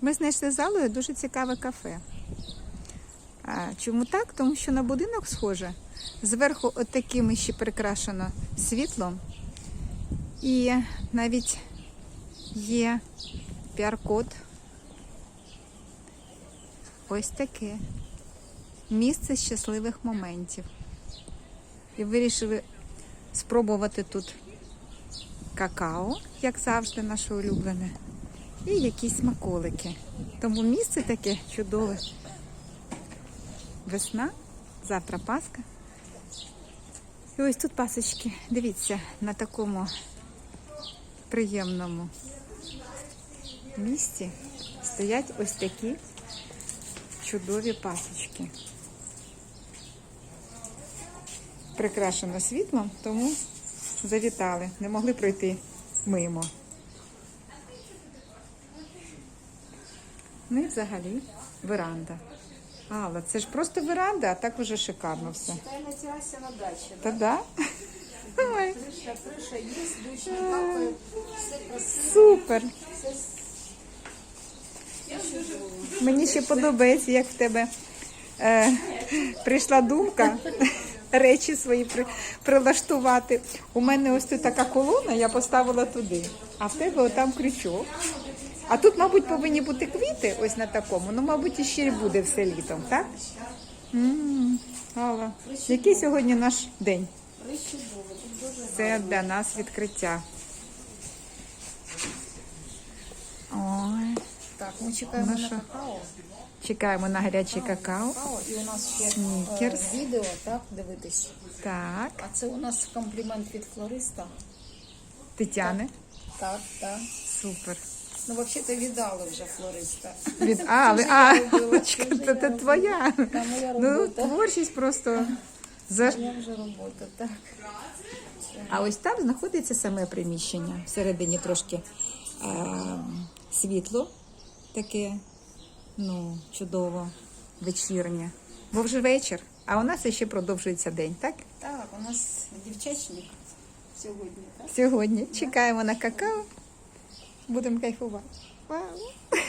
Ми знайшли залою дуже цікаве кафе. А, чому так? Тому що на будинок схоже. Зверху от ще прикрашено світлом. І навіть є піар-код. Ось таке. Місце щасливих моментів. І вирішили спробувати тут какао, як завжди, наше улюблене, і якісь смаколики. Тому місце таке чудове. Весна, завтра Пасха. І ось тут пасочки. Дивіться, на такому приємному місці стоять ось такі чудові пасочки. Прикрашено світлом, тому завітали, не могли пройти мимо. Ну і взагалі веранда. Алла, це ж просто веранда, а так уже шикарно все. Та на даче. Та да? Ой, не все красиво. супер. Все Мені ще подобається, як в тебе е, прийшла думка речі свої при, прилаштувати. У мене ось тут така колона, я поставила туди, а в тебе отам крючок. А тут, мабуть, повинні бути квіти ось на такому. Ну, мабуть, іще й буде все літом, так? М, Алла, який сьогодні наш день? Це для нас відкриття. Ой, Так, ми чекаємо Ну на какао. чекаємо на гарячий какао. І у нас ще Снікерс. е, відео, так, дивитись. Так, А це у нас комплімент від флориста. Тетяни. Так, так. Супер. Ну, взагалі-то віддали вже флориста. Від а, ви, а, чекай, це це, твоя. Та моя Ну, робота. творчість просто. За... Я вже робота, так. А ось там знаходиться саме приміщення. Всередині трошки е, світло таке, ну, чудово, вечірнє. Бо вже вечір, а у нас ще продовжується день, так? Так, у нас дівчачник сьогодні, так? Сьогодні чекаємо на какао. Будемо кайфувати. Вау!